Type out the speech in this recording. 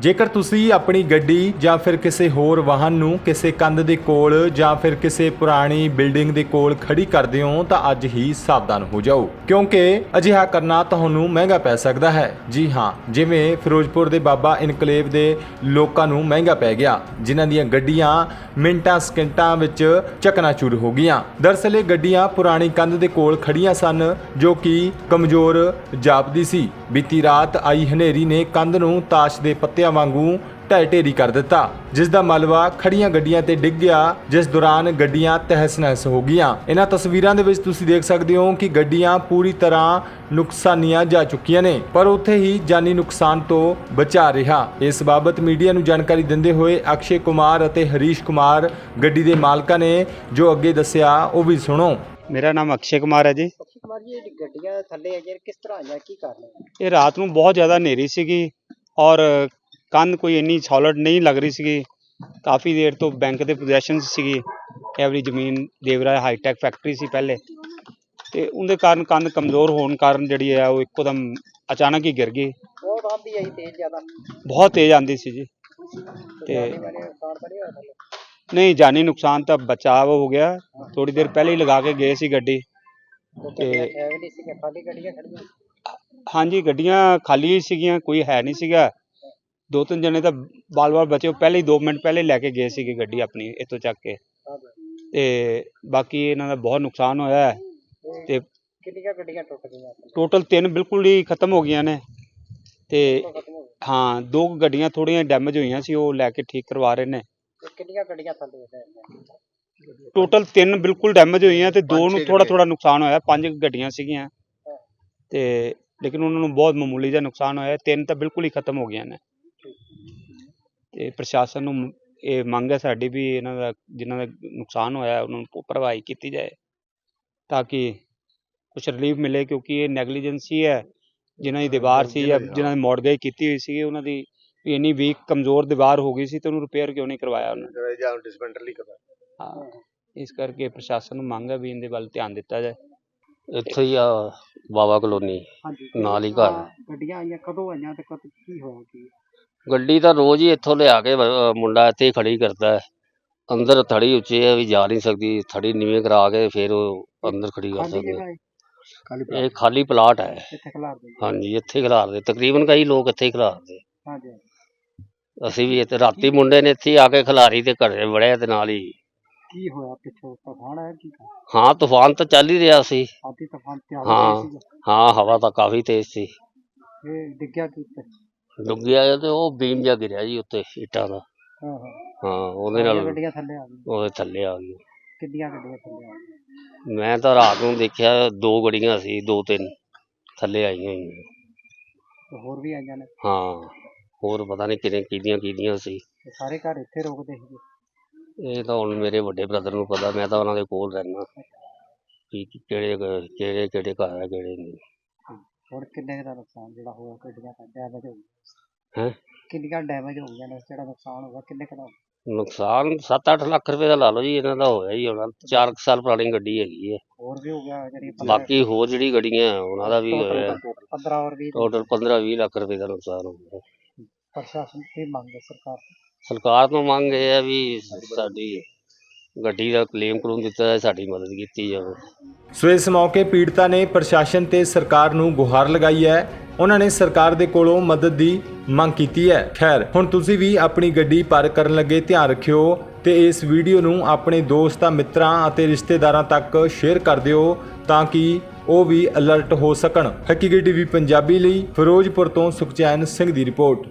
ਜੇਕਰ ਤੁਸੀਂ ਆਪਣੀ ਗੱਡੀ ਜਾਂ ਫਿਰ ਕਿਸੇ ਹੋਰ ਵਾਹਨ ਨੂੰ ਕਿਸੇ ਕੰਧ ਦੇ ਕੋਲ ਜਾਂ ਫਿਰ ਕਿਸੇ ਪੁਰਾਣੀ ਬਿਲਡਿੰਗ ਦੇ ਕੋਲ ਖੜੀ ਕਰਦੇ ਹੋ ਤਾਂ ਅੱਜ ਹੀ ਸਾਵਧਾਨ ਹੋ ਜਾਓ। ਕਿਉਂਕਿ ਅਜਿਹਾ ਕਰਨਾ ਤੁਹਾਨੂੰ ਮਹਿੰਗਾ ਪੈ ਸਕਦਾ ਹੈ। ਜੀ ਹਾਂ, ਜਿਵੇਂ ਫਿਰੋਜ਼ਪੁਰ ਦੇ ਬਾਬਾ ਇਨਕਲੇਵ ਦੇ ਲੋਕਾਂ ਨੂੰ ਮਹਿੰਗਾ ਪੈ ਗਿਆ, ਜਿਨ੍ਹਾਂ ਦੀਆਂ ਗੱਡੀਆਂ ਮਿੰਟਾਂ ਸਕਿੰਟਾਂ ਵਿੱਚ ਚਕਨਾਚੂਰ ਹੋ ਗਈਆਂ। ਦਰਅਸਲ ਇਹ ਗੱਡੀਆਂ ਪੁਰਾਣੀ ਕੰਧ ਦੇ ਕੋਲ ਖੜੀਆਂ ਸਨ, ਜੋ ਕਿ ਕਮਜ਼ੋਰ ਜਾਪਦੀ ਸੀ। ਬੀਤੀ ਰਾਤ ਆਈ ਹਨੇਰੀ ਨੇ ਕੰਧ ਨੂੰ ਤਾਸ਼ ਦੇ ਪੱਤਿਆਂ ਵਾਂਗੂ ਢਹਿ ਢੇਰੀ ਕਰ ਦਿੱਤਾ ਜਿਸ ਦਾ ਮਲਬਾ ਖੜੀਆਂ ਗੱਡੀਆਂ ਤੇ ਡਿੱਗ ਗਿਆ ਜਿਸ ਦੌਰਾਨ ਗੱਡੀਆਂ ਤਹਿਸ-ਨਹਿਸ ਹੋ ਗਈਆਂ। ਇਹਨਾਂ ਤਸਵੀਰਾਂ ਦੇ ਵਿੱਚ ਤੁਸੀਂ ਦੇਖ ਸਕਦੇ ਹੋ ਕਿ ਗੱਡੀਆਂ ਪੂਰੀ ਤਰ੍ਹਾਂ ਨੁਕਸਾਨੀਆਂ ਜਾ ਚੁੱਕੀਆਂ ਨੇ ਪਰ ਉੱਥੇ ਹੀ ਜਾਨੀ ਨੁਕਸਾਨ ਤੋਂ ਬਚਾ ਰਿਹਾ। ਇਸ ਬਾਬਤ ਮੀਡੀਆ ਨੂੰ ਜਾਣਕਾਰੀ ਦਿੰਦੇ ਹੋਏ ਅਕਸ਼ੇ ਕੁਮਾਰ ਅਤੇ ਹਰੀਸ਼ ਕੁਮਾਰ ਗੱਡੀ ਦੇ ਮਾਲਕਾਂ ਨੇ ਜੋ ਅੱਗੇ ਦੱਸਿਆ ਉਹ ਵੀ ਸੁਣੋ। ਮੇਰਾ ਨਾਮ ਅਕਸ਼ੇ ਕੁਮਾਰ ਹੈ ਜੀ। ਅਕਸ਼ੇ ਕੁਮਾਰ ਜੀ ਇਹ ਗੱਡੀਆਂ ਥੱਲੇ ਆ ਕਿਸ ਤਰ੍ਹਾਂ ਆਈਆਂ ਕੀ ਕਾਰਨ ਹੈ? ਇਹ ਰਾਤ ਨੂੰ ਬਹੁਤ ਜ਼ਿਆਦਾ ਹਨੇਰੀ ਸੀਗੀ ਔਰ ਕੰਨ ਕੋਈ ਇੰਨੀ ਸੋਲਿਡ ਨਹੀਂ ਲੱਗ ਰਹੀ ਸੀਗੀ। ਕਾਫੀ ਦੇਰ ਤੋਂ ਬੈਂਕ ਦੇ ਪੋਜੀਸ਼ਨ ਸੀਗੀ। ਐਵਰੀ ਜ਼ਮੀਨ ਦੇਵਰਾ ਹਾਈਟੈਕ ਫੈਕਟਰੀ ਸੀ ਪਹਿਲੇ। ਤੇ ਉਹਦੇ ਕਾਰਨ ਕੰਨ ਕਮਜ਼ੋਰ ਹੋਣ ਕਾਰਨ ਜਿਹੜੀ ਹੈ ਉਹ ਇੱਕੋਦਮ ਅਚਾਨਕ ਹੀ ਗਿਰ ਗਈ। ਬਹੁਤ ਆਂਦੀ ਆਈ ਤੇਜ਼ ਜ਼ਿਆਦਾ। ਬਹੁਤ ਤੇਜ਼ ਆਂਦੀ ਸੀ ਜੀ। ਤੇ ਨਹੀਂ ਜਾਨੀ ਨੁਕਸਾਨ ਤਾਂ ਬਚਾਅ ਹੋ ਗਿਆ। ਥੋੜੀ ਦੇਰ ਪਹਿਲੇ ਹੀ ਲਗਾ ਕੇ ਗਏ ਸੀ ਗੱਡੀ। ਤੇ ਹਾਂਜੀ ਗੱਡੀਆਂ ਖਾਲੀ ਸੀਗੀਆਂ ਕੋਈ ਹੈ ਨਹੀਂ ਸੀਗਾ। ਦੋ ਤਿੰਨ ਜਣੇ ਤਾਂ ਬਾਲ-ਬਾਲ ਬਚੇ ਉਹ ਪਹਿਲੇ ਹੀ 2 ਮਿੰਟ ਪਹਿਲੇ ਲੈ ਕੇ ਗਏ ਸੀਗੇ ਗੱਡੀ ਆਪਣੀ ਇੱਥੋਂ ਚੱਕ ਕੇ। ਤੇ ਬਾਕੀ ਇਹਨਾਂ ਦਾ ਬਹੁਤ ਨੁਕਸਾਨ ਹੋਇਆ ਹੈ। ਤੇ ਕਿੰਨੀਆਂ ਗੱਡੀਆਂ ਟੁੱਟ ਗਈਆਂ? ਟੋਟਲ ਤਿੰਨ ਬਿਲਕੁਲ ਹੀ ਖਤਮ ਹੋ ਗਈਆਂ ਨੇ। ਤੇ ਹੋ ਦੋ ਕੁ ਗੱਡੀਆਂ ਥੋੜੀਆਂ ਡੈਮੇਜ ਹੋਈਆਂ ਸੀ ਉਹ ਲੈ ਕੇ ਠੀਕ ਕਰਵਾ ਰਹੇ ਨੇ। ਕਿੰਨੀਆਂ ਗੱਡੀਆਂ ਥੱਲੇ ਟੋਟਲ ਤਿੰਨ ਬਿਲਕੁਲ ਡੈਮੇਜ ਹੋਈਆਂ ਤੇ ਦੋ ਨੂੰ ਥੋੜਾ ਥੋੜਾ ਨੁਕਸਾਨ ਹੋਇਆ ਪੰਜ ਗੱਡੀਆਂ ਸੀਗੀਆਂ। ਤੇ ਲੇਕਿਨ ਉਹਨਾਂ ਨੂੰ ਬਹੁਤ ਮਾਮੂਲੀ ਜਿਹਾ ਨੁਕਸਾਨ ਹੋਇਆ ਤਿੰਨ ਤਾਂ ਬਿਲਕੁਲ ਹੀ ਖਤਮ ਹੋ ਗਈਆਂ ਨੇ। ਤੇ ਪ੍ਰਸ਼ਾਸਨ ਨੂੰ ਇਹ ਮੰਗ ਹੈ ਸਾਡੀ ਵੀ ਇਹਨਾਂ ਦਾ ਜਿਨ੍ਹਾਂ ਦਾ ਨੁਕਸਾਨ ਹੋਇਆ ਉਹਨਾਂ ਨੂੰ ਭਰਵਾਈ ਕੀਤੀ ਜਾਏ ਤਾਂ ਕਿ ਕੁਝ ਰਿਲੀਫ ਮਿਲੇ ਕਿਉਂਕਿ ਇਹ ਨੈਗਲੀਜੈਂਸੀ ਹੈ ਜਿਨ੍ਹਾਂ ਦੀ ਦੀਵਾਰ ਸੀ ਜਾਂ ਜਿਨ੍ਹਾਂ ਨੇ ਮੋਡਗੇਜ ਕੀਤੀ ਹੋਈ ਸੀ ਉਹਨਾਂ ਦੀ ਵੀ ਇੰਨੀ ਵੀਕ ਕਮਜ਼ੋਰ ਦੀਵਾਰ ਹੋ ਗਈ ਸੀ ਤੇ ਉਹਨੂੰ ਰਿਪੇਅਰ ਕਿਉਂ ਨਹੀਂ ਕਰਵਾਇਆ ਉਹਨਾਂ? ਜਾਂ ਡਿਸਪੈਂਸਰੀ ਕਰਦਾ ਹਾਂ ਇਸ ਕਰਕੇ ਪ੍ਰਸ਼ਾਸਨ ਨੂੰ ਮੰਗ ਹੈ ਵੀ ਇਹਦੇ ਵੱਲ ਧਿਆਨ ਦਿੱਤਾ ਜਾਏ। ਇੱਥੇ ਹੀ ਆ ਬਾਬਾ ਕਲੋਨੀ ਨਾਲ ਹੀ ਘਰ। ਗੱਡੀਆਂ ਆਈਆਂ ਕਦੋਂ ਆਈਆਂ ਤੇ ਕਦ ਕੀ ਹੋਇਆ ਕੀ? ਗੱਡੀ ਤਾਂ ਰੋਜ਼ ਹੀ ਇੱਥੋਂ ਲਿਆ ਕੇ ਅਹ, ਮੁੰਡਾ ਇੱਥੇ ਹੀ ਖੜੀ ਕਰਦਾ ਹੈ। ਅੰਦਰ ਥੜੀ ਉੱਚੀ ਹੈ ਵੀ ਜਾ ਨਹੀਂ ਸਕਦੀ ਥੜੀ ਨੀਵੇਂ ਕਰਾ ਕੇ ਫਿਰ ਉਹ ਅੰਦਰ ਖੜੀ ਕਰ ਖਾਲੀ ਸਕਦੇ ਜਗ੍ਹਾ ਹੈ। ਖਾਲੀ ਇਹ ਖਾਲੀ ਪਲਾਟ ਹੈ। ਇੱਥੇ ਖਲਾਰ ਦੇ ਹਾਂਜੀ ਇੱਥੇ ਖਿਲਾਰਦੇ ਤਕਰੀਬਨ ਕਈ ਲੋਕ ਇੱਥੇ ਹੀ ਖਿਲਾਰਦੇ ਹਾਂਜੀ ਅਸੀਂ ਵੀ ਇੱਥੇ ਰਾਤੀ ਮੁੰਡੇ ਨੇ ਇੱਥੇ ਹੀ ਆ ਕੇ ਖਿਲਾਰੀ ਤੇ ਘਰੇ ਵੜਿਆ ਤੇ ਨਾਲ ਹੀ। ਕੀ ਹੋਇਆ ਪਿੱਛੋਂ? ਤੂਫਾਨ ਆਇਆ ਕੀ ਹਾਂ ਤੂਫਾਨ ਤਾਂ ਚੱਲ ਹੀ ਰਿਹਾ ਸੀ। ਆਦੀ ਤੂਫਾਨ ਤੇ ਆ ਹਾਂ। ਹਾਂ ਹਵਾ ਤਾਂ ਕਾਫੀ ਤੇਜ਼ ਸੀ। ਇਹ ਡਿੱਗਿਆ ਕੀ ਉੱਤੇ? ਡੁੱਗਿਆ ਤੇ ਉਹ ਬੀਮ ਜਿਹਾ ਗਿਰਿਆ ਜੀ ਉੱਤੇ ਇੱਟਾਂ ਦਾ। ਹਾਂ ਹਾਂ। ਹਾਂ ਉਹਦੇ ਨਾਲ ਗੱਡੀਆਂ ਥੱਲੇ ਆ ਗਈਆਂ ਉਹਦੇ ਥੱਲੇ ਆ ਗਈ। ਕਿੰਨੀਆਂ ਗੱਡੀਆਂ ਥੱਲੇ ਆ ਗਈਆਂ। ਮੈਂ ਤਾਂ ਰਾਤ ਨੂੰ ਦੇਖਿਆ ਦੋ ਗੜੀਆਂ ਸੀ ਦੋ ਤਿੰਨ ਥੱਲੇ ਆਈਆਂ ਹੋਈਆਂ। ਤੇ ਹੋਰ ਵੀ ਆਈਆਂ ਨੇ? ਹਾਂ ਹੋਰ ਪਤਾ ਨਹੀਂ ਕਿਹਨੇ ਕਿਹਦੀਆਂ ਕਿਹਦੀਆਂ ਸੀ। ਤੇ ਸਾਰੇ ਘਰ ਇੱਥੇ ਰੁਕਦੇ ਸੀਗੇ? ਇਹ ਤਾਂ ਹੁਣ ਮੇਰੇ ਵੱਡੇ ਬ੍ਰਦਰ ਨੂੰ ਪਤਾ ਮੈਂ ਤਾਂ ਉਹਨਾਂ ਦੇ ਕੋਲ ਰਹਿਣਾ ਕਿ ਕਿਹੜੇ ਕਿਹੜੇ ਕਿਹੜੇ ਘਰ ਆ ਕਿਹੜੇ ਨਹੀਂ। ਹੁਣ ਕਿੰਨੇ ਕੁ ਦਾ ਨੁਕਸਾਨ ਜਿਹੜਾ ਹੋਇਆ ਗੱਡੀਆਂ ਦਾ ਡੈਮੇਜ ਹੋ ਗਿਆ ਹੈਂ? ਕਿੰਨੀਆਂ ਡੈਮੇਜ ਹੋ ਗਈਆਂ ਨੇ ਜਿਹੜਾ ਨੁਕਸਾਨ ਹੋਇਆ ਕਿੰਨੇ ਕੁ ਦਾ ਹੋਇਆ? ਨੁਕਸਾਨ 7-8 ਲੱਖ ਰੁਪਏ ਦਾ ਲਾ ਲਓ ਜੀ ਇਹਨਾਂ ਦਾ ਹੋਇਆ ਹੀ ਹੋਣਾ। 4 ਸਾਲ ਪੁਰਾਣੀ ਗੱਡੀ ਹੈਗੀ ਹੈ। ਹੋਰ ਵੀ ਹੋ ਗਿਆ ਜਿਹੜੀ ਬਾਕੀ ਹੋਰ ਜਿਹੜੀ ਗੱਡੀਆਂ ਉਹਨਾਂ ਦਾ ਵੀ ਹੋਇਆ। 15 ਔਰ 20 ਟੋਟਲ 15-20 ਲੱਖ ਰੁਪਏ ਦਾ ਨੁਕਸਾਨ ਹੋ ਗਿਆ। ਪ੍ਰਸ਼ਾਸਨ ਦੀ ਮੰਗ ਹੈ ਸਰਕਾਰ ਤੋਂ। ਸਰਕਾਰ ਤੋਂ ਮੰਗ ਇਹ ਹੈ ਵੀ ਸਾਡੀ ਗੱਡੀ ਦਾ ਕਲੇਮ ਕਲੂਮ ਦਿੱਤਾ ਸਾਡੀ ਮਦਦ ਕੀਤੀ ਜਾਵੇ। ਸੋ ਇਸ ਮੌਕੇ ਪੀੜਤਾ ਨੇ ਪ੍ਰਸ਼ਾਸਨ ਤੇ ਸਰਕਾਰ ਨੂੰ ਗੁਹਾਰ ਲਗਾਈ ਹੈ। ਉਹਨਾਂ ਨੇ ਸਰਕਾਰ ਦੇ ਕੋਲੋਂ ਮਦਦ ਦੀ ਮੰਗ ਕੀਤੀ ਹੈ। ਖੈਰ, ਹੁਣ ਤੁਸੀਂ ਵੀ ਆਪਣੀ ਗੱਡੀ ਪਾਰਕ ਕਰਨ ਲੱਗੇ ਧਿਆਨ ਰੱਖਿਓ ਤੇ ਇਸ ਵੀਡੀਓ ਨੂੰ ਆਪਣੇ ਦੋਸਤਾਂ, ਮਿੱਤਰਾਂ ਅਤੇ ਰਿਸ਼ਤੇਦਾਰਾਂ ਤੱਕ ਸ਼ੇਅਰ ਕਰ ਦਿਓ ਤਾਂ ਕਿ ਉਹ ਵੀ ਅਲਰਟ ਹੋ ਸਕਣ। ਹਕੀਕੀ ਟੀਵੀ ਪੰਜਾਬੀ ਲਈ ਫਿਰੋਜ਼ਪੁਰ ਤੋਂ ਸੁਖਚੈਨ ਸਿੰਘ ਦੀ ਰਿਪੋਰਟ।